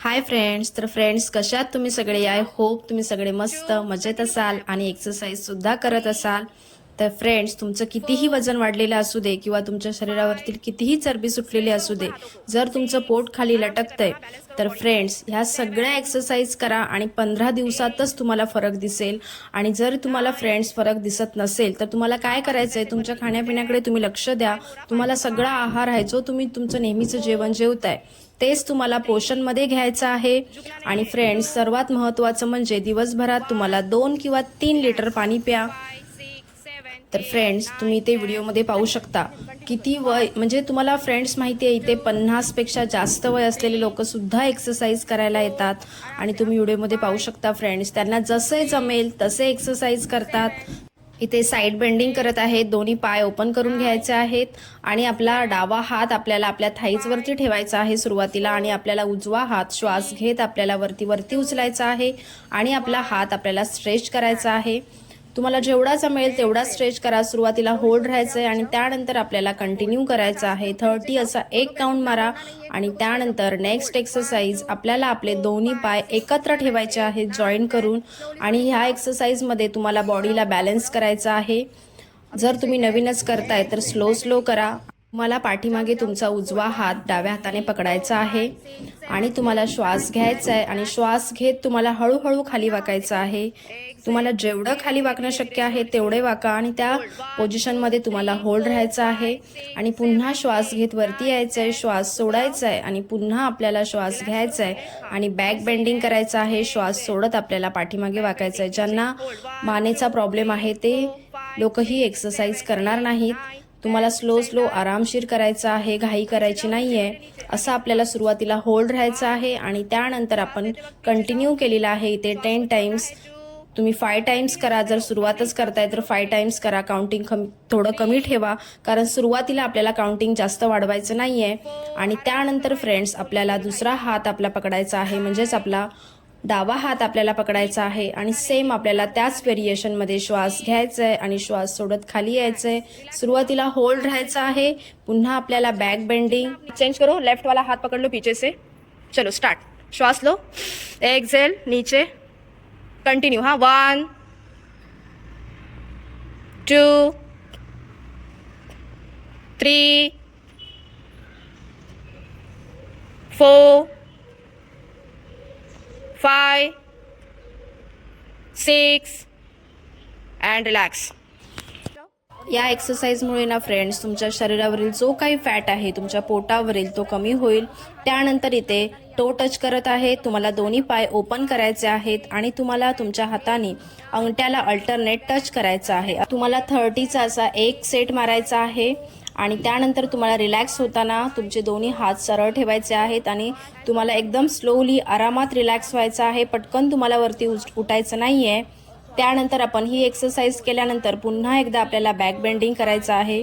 Hi friends तर friends कशात तुम्ही सगळे? आय होप तुम्ही सगळे मस्त मजेत असाल आणि एक्सरसाइज सुद्धा करत असाल. तर फ्रेंड्स तुमचं कितीही वजन वाढलेलं असू दे किंवा तुमच्या शरीरावरती कितीही चरबी सुटलेली असू दे जर तुमचं पोट खाली लटकतंय तर फ्रेंड्स ह्या सगळ्या एक्सरसाइज करा आणि पंधरा दिवसातच तुम्हाला फरक दिसेल. आणि जर तुम्हाला फ्रेंड्स फरक दिसत नसेल तर तुम्हाला काय करायचं आहे तुमच्या खाण्यापिण्याकडे तुम्ही लक्ष द्या. तुम्हाला सगळा आहार आहे जो तुम्ही तुमचं नेहमीचं जेवण जेवताय. तेच तुम्हाला पोषणमध्ये घ्यायचं आहे. आणि फ्रेंड्स सर्वात महत्त्वाचं म्हणजे दिवसभरात तुम्हाला दोन किंवा तीन लिटर पाणी प्या. तर फ्रेंड्स तुम्ही ते व्हिडिओमध्ये पाहू शकता. किती वय म्हणजे तुम्हाला फ्रेंड्स माहिती आहे इथे पन्नासपेक्षा जास्त वय असलेले लोक सुद्धा एक्सरसाइज करायला येतात. आणि तुम्ही व्हिडिओमध्ये पाहू शकता फ्रेंड्स त्यांना जसे जमेल तसे एक्सरसाइज करतात. इथे साईड बेंडिंग करत आहेत. दोन्ही पाय ओपन करून घ्यायचे आहेत. आणि आपला डावा हात आपल्याला आपल्या थाईजवरती ठेवायचा आहे सुरुवातीला आणि आपल्याला उजवा हात श्वास घेत आपल्याला वरती वरती उचलायचा आहे. आणि आपला हात आपल्याला स्ट्रेच करायचा आहे. तुम्हाला जेवढाचा मिळेल तेवढा स्ट्रेच करा. सुरुवातीला होल्ड राहायचं आहे आणि त्यानंतर आपल्याला कंटिन्यू करायचं आहे. थर्टी असा एक काउंट मारा आणि त्यानंतर नेक्स्ट एक्सरसाइज आपल्याला आपले दोन्ही पाय एकत्र ठेवायचे आहेत जॉईन करून. आणि ह्या एक्सरसाइजमध्ये तुम्हाला बॉडीला बॅलन्स करायचा आहे. जर तुम्ही नवीनच करताय तर स्लो स्लो करा. मला पाठीमागे तुमचा उजवा हात डाव्या हाताने पकडायचा आहे आणि तुम्हाला श्वास घ्यायचा आहे आणि श्वास घेत तुम्हाला हळूहळू खाली वाकायचं आहे. तुम्हाला जेवढं खाली वाकणं शक्य आहे तेवढे वाका आणि त्या पोझिशनमध्ये तुम्हाला होल्ड राहायचं आहे. आणि पुन्हा श्वास घेत वरती यायचं आहे श्वास सोडायचा आहे आणि पुन्हा आपल्याला श्वास घ्यायचा आहे आणि बॅक बेंडिंग करायचं आहे श्वास सोडत आपल्याला पाठीमागे वाकायचं आहे. ज्यांना मानेचा प्रॉब्लेम आहे ते लोक ही एक्सरसाइज करणार नाहीत. तुम्हाला स्लो स्लो आरामशीर करायचं आहे घाई करायची नाही आहे असं आपल्याला सुरुवातीला होल्ड राहायचं आहे आणि त्यानंतर आपण कंटिन्यू केलेलं आहे इथे टेन टाइम्स तुम्ही फाय टाइम्स करा जर सुरुवातच करताय तर फाय टाइम्स करा काउंटिंग कम थोडं कमी ठेवा कारण सुरुवातीला आपल्याला काउंटिंग जास्त वाढवायचं नाही आहे आणि त्यानंतर फ्रेंड्स आपल्याला दुसरा हात आपला पकडायचा आहे म्हणजेच आपला डावा हात आपल्याला पकडायचा आहे आणि सेम आपल्याला त्याच व्हेरिएशनमध्ये श्वास घ्यायचा आहे आणि श्वास सोडत खाली यायचं आहे सुरुवातीला होल्ड राहायचं आहे. पुन्हा आपल्याला बॅक बेंडिंग चेंज करो. लेफ्ट वाला हाथ पकड़ लो पीछे से चलो स्टार्ट श्वास लो. एक्झेल नीचे. कंटिन्यू हां. One two three four five six and relax या एक्सरसाइजमुळे ना फ्रेंड्स तुमच्या शरीरावरील जो काही फॅट आहे तुमच्या पोटावरील तो कमी होईल. त्यानंतर इथे टो टच करत आहे. तुम्हाला दोन्ही पाय ओपन करायचे आहेत आणि तुम्हाला तुमच्या हाताने अंगठ्याला अल्टरनेट टच करायचा आहे. तुम्हाला थर्टीचा असा एक सेट मारायचा आहे आणि त्यानंतर तुम्हाला रिलॅक्स होताना तुमचे दोन्ही हात सरळ ठेवायचे आहेत आणि तुम्हाला एकदम स्लोली आरामात रिलॅक्स व्हायचं आहे. पटकन तुम्हाला वरती उठायचं नाही आहे त्यानंतर आपण ही एक्सरसाइज केल्यानंतर पुन्हा एकदा आपल्याला बॅक बेंडिंग करायचं आहे.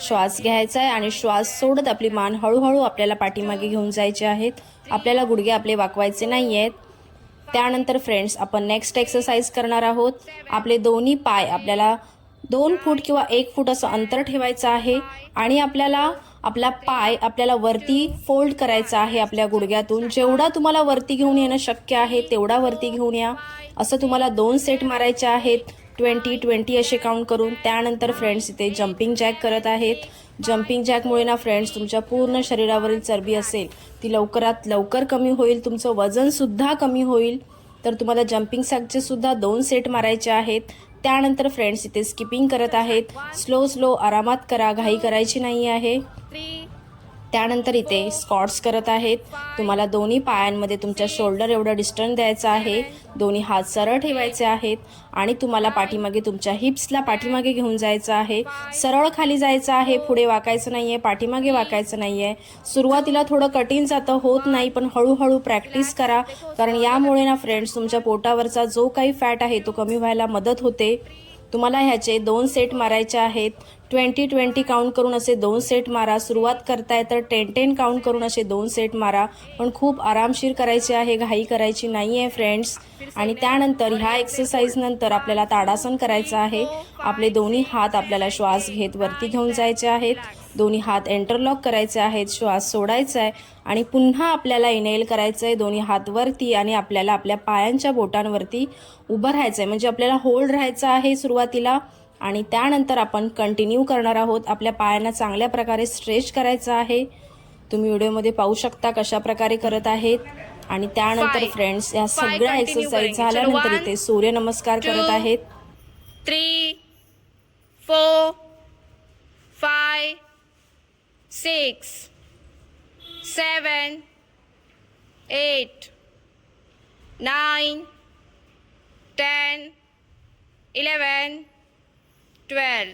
श्वास घ्यायचा आहे आणि श्वास सोडत आपली मान हळूहळू आपल्याला पाठीमागे घेऊन जायचे आहेत. आपल्याला गुडघे आपले वाकवायचे नाही आहेत. त्यानंतर फ्रेंड्स आपण नेक्स्ट एक्सरसाइज करणार आहोत. आपले दोन्ही पाय आपल्याला दोन फूट किंवा एक फूट असं अंतर ठेवायचं आहे आणि आपल्याला आपला पाय आपल्याला वरती फोल्ड करायचा आहे आपल्या गुडघ्यातून. जेवढा तुम्हाला वरती घेऊन येणं शक्य आहे तेवढा वरती घेऊन या. असं तुम्हाला दोन सेट मारायचे आहेत. ट्वेंटी ट्वेंटी असे काउंट करून. त्यानंतर फ्रेंड्स इथे जम्पिंग जॅक करत आहेत. जम्पिंग जॅकमुळे ना फ्रेंड्स तुमच्या पूर्ण शरीरावरील चरबी असेल ती लवकरात लवकर कमी होईल तुमचं वजनसुद्धा कमी होईल. तर तुम्हाला जम्पिंग सॅकचे सुद्धा दोन सेट मारायचे आहेत. त्यानंतर फ्रेंड्स इथे स्किपिंग करत आहेत. स्लो स्लो आरामात करा घाई करायची नाही आहे. त्यानंतर इथे स्कॉट्स करत आहेत. तुम्हाला दोन्ही पायांमध्ये तुमच्या शोल्डर एवढं डिस्टन्स द्यायचं आहे. दोन्ही हात सरळ ठेवायचे आहेत. आणि तुम्हाला पाठीमागे तुमच्या हिप्सला पाठीमागे घेऊन जायचं आहे. सरळ खाली जायचं आहे. पुढे वाकायचं नाही आहे पाठीमागे वाकायचं नाही आहे सुरुवातीला थोडं कठीण जातं. होत नाही पण हळूहळू प्रॅक्टिस करा. कारण यामुळे ना फ्रेंड्स तुमच्या पोटावरचा जो काही फॅट आहे तो कमी व्हायला मदत होते. तुम्हाला ह्याचे दोन सेट मारायचे आहेत. ट्वेंटी ट्वेंटी काउंट करून असे दोन सेट मारा. सुरुवात करताय तर टेन टेन काउंट करून असे दोन सेट मारा. पण खूप आरामशीर करायचे आहे घाई करायची नाही आहे फ्रेंड्स आणि त्यानंतर ह्या एक्सरसाइज नंतर आपल्याला ताडासन करायचं आहे. आपले दोन्ही हात आपल्याला श्वास घेत वरती घेऊन जायचे आहेत. दोन्ही हात एंटरलॉक करायचे आहेत श्वास सोडायचा आहे. आणि पुन्हा आपल्याला इनेल करायचं आहे दोन्ही हात वरती आणि आपल्याला आपल्या पायांच्या बोटांवरती उभं राहायचं आहे म्हणजे आपल्याला होल्ड राहायचं आहे सुरुवातीला. आणि त्यानंतर आपण कंटिन्यू करणार आहोत. आपल्या पायांना चांगल्या प्रकारे स्ट्रेच करायचं आहे. तुम्ही व्हिडिओमध्ये पाहू शकता कशा प्रकारे करत आहेत. आणि त्यानंतर. फ्रेंड्स या सगळ्या एक्सरसाइज झाल्यानंतर इथे सूर्यनमस्कार करत आहेत. three, four, five, six, seven, eight, nine, ten, eleven, twelve.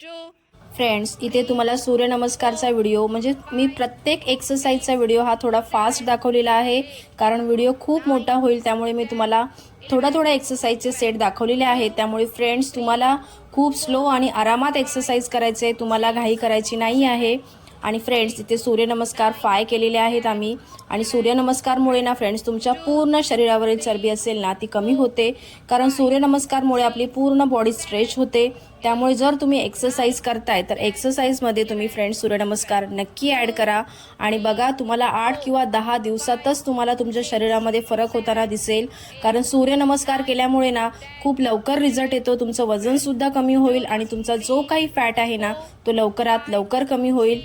Two. Friends इथे तुम्हाला सूर्यनमस्कारचा व्हिडिओ म्हणजे मी प्रत्येक एक्सरसाइजचा व्हिडिओ हा थोडा फास्ट दाखवलेला आहे. कारण व्हिडिओ खूप मोठा होईल त्यामुळे मी तुम्हाला थोडा थोडा एक्सरसाइजचे सेट दाखवलेले आहेत. त्यामुळे फ्रेंड्स तुम्हाला खूप स्लो आणि आरामात एक्सरसाइज करायचे आहे तुम्हाला घाई करायची नाही आहे. आणि फ्रेंड्स इथे सूर्यनमस्कार फाय केलेले आहेत आम्ही. आणि सूर्यनमस्कारमुळे ना फ्रेंड्स तुमच्या पूर्ण शरीरावरील चरबी असेल ना ती कमी होते. कारण सूर्यनमस्कारमुळे आपली पूर्ण बॉडी स्ट्रेच होते. त्यामुळे जर तुम्ही एक्सरसाइज करताय तर एक्सरसाइजमध्ये तुम्ही फ्रेंड्स सूर्यनमस्कार नक्की ॲड करा. आणि बघा तुम्हाला आठ किंवा दहा दिवसातच तुम्हाला तुमच्या शरीरामध्ये फरक होताना दिसेल. कारण सूर्यनमस्कार केल्यामुळे ना खूप लवकर रिझल्ट येतो. तुमचं वजनसुद्धा कमी होईल आणि तुमचा जो काही फॅट आहे ना तो लवकरात लवकर कमी होईल.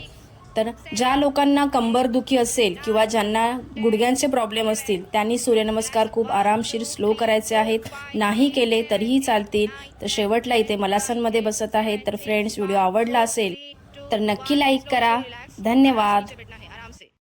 तर ज्या लोकांना कंबरदुखी असेल किंवा ज्यांना गुडघ्यांचे प्रॉब्लेम असतील त्यांनी सूर्यनमस्कार खूप आरामशीर स्लो करायचे आहेत. नाही केले तरीही चालतील. तर शेवटला इथे मलासनमध्ये बसत आहेत तर फ्रेंड्स व्हिडिओ आवडला असेल तर नक्की लाईक करा. धन्यवाद.